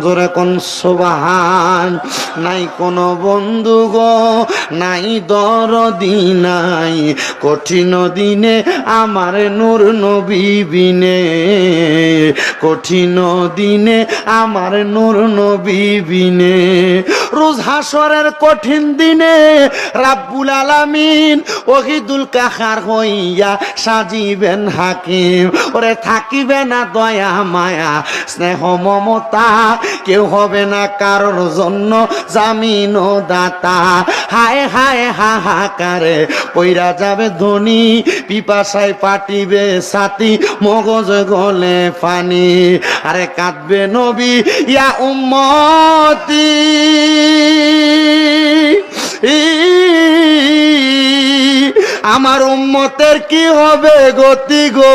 জোরে কোন সোবাহান? নাই কোনো বন্ধু গো, নাই দরদি নাই। কঠিন দিনে আমার নূর নবী কঠিন দিনে আমার নূর নবী বিনে। রোজ হাসরের কঠিন দিনে রাব্বুল আলামিন ওহিদুল কাহার হইয়া সাজিবেন হাকিম। ওরে থাকিবে না দয়া মায়া, স্নেহ মমতা কেউ হবে না কারোর জন্য জামিন দাতা হায় হায়, হাহাকারে পইরা যাবে ধনী, পিপাসায় পাটিবে সাথী, মগজ গলে পানি আরে কাঁদবে নবী, ইয়া উম্মতি। আমার উম্মতের কি হবে গতি গো?